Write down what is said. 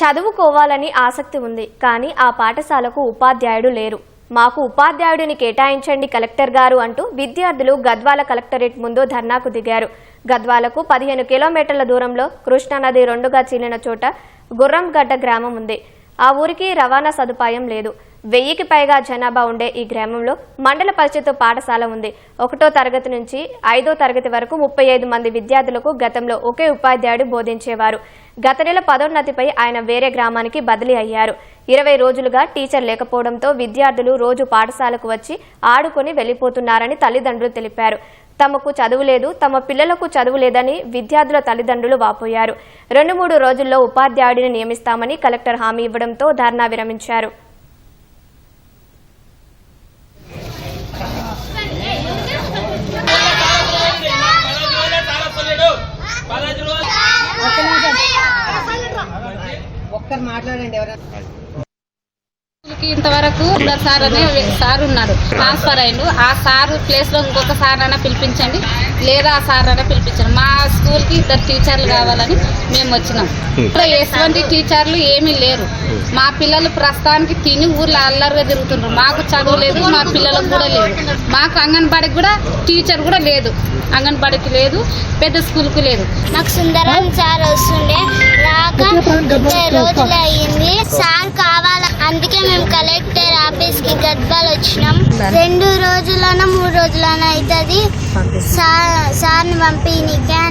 చదువుకోవాలని ఆసక్తి ఉంది కానీ ఆ పాఠశాలకు ఉపాధ్యాయుడు లేరు. మాకు ఉపాధ్యాయుడిని కేటాయించండి కలెక్టర్ గారు అంటూ విద్యార్థులు గద్వాల కలెక్టరేట్ ముందు ధర్నాకు దిగారు. గద్వాలకు పదిహేను కిలోమీటర్ల దూరంలో కృష్ణానది రెండుగా చీలిన చోట గుర్రంగడ్డ గ్రామం ఉంది. ఆ ఊరికి రవాణా సదుపాయం లేదు. వెయ్యికి పైగా జనాభా ఉండే ఈ గ్రామంలో మండల పరిషత్ పాఠశాల ఉంది. ఒకటో తరగతి నుంచి ఐదో తరగతి వరకు ముప్పై ఐదు మంది విద్యార్థులకు గతంలో ఒకే ఉపాధ్యాయుడు బోధించేవారు. గత నెల పదోన్నతిపై ఆయన వేరే గ్రామానికి బదిలీ అయ్యారు. ఇరవై రోజులుగా టీచర్ లేకపోవడంతో విద్యార్థులు రోజు పాఠశాలకు వచ్చి ఆడుకొని వెళ్ళిపోతున్నారని తల్లిదండ్రులు తెలిపారు. తమకు చదువు లేదు తమ పిల్లలకు చదువు లేదని విద్యార్థుల తల్లిదండ్రులు వాపోయారు. రెండు మూడు రోజుల్లో ఉపాధ్యాయుడిని నియమిస్తామని కలెక్టర్ హామీ ఇవ్వడంతో ధర్నా విరమించారు. ఒక్కరు మాట్లాడండి ఎవరైనా. స్కూల్కి ఇంతవరకు సార్ అనే సార్ ఉన్నాడు ట్రాన్స్ఫర్ అయిండు ఆ సార్ ప్లేస్లో ఇంకొక సార్ అయినా పిలిపించండి. లేదా ఆ సార్ అయినా పిలిపించండి. మా స్కూల్కి ఇద్దరు టీచర్లు కావాలని మేము వచ్చినాం. ఇక్కడ ఎటువంటి టీచర్లు ఏమీ లేరు. మా పిల్లలు ప్రస్తుతానికి తిని ఊర్లో అల్లరిగా తిరుగుతున్నారు మాకు చదువు లేదు మా పిల్లలకు కూడా లేదు. మాకు అంగన్వాడికి కూడా టీచర్ కూడా లేదు. అంగన్వాడికి లేదు పెద్ద స్కూల్కి లేదు. నాకు సుందరం సార్ వస్తుండే. రాక రోజులు అయ్యింది సార్ కావాల అందుకే మేము కలెక్టర్ ఆఫీస్కి గద్వాల్ వచ్చినాం. రెండు రోజులన మూడు రోజులన అవుతుంది సార్ సార్ని అన్నారు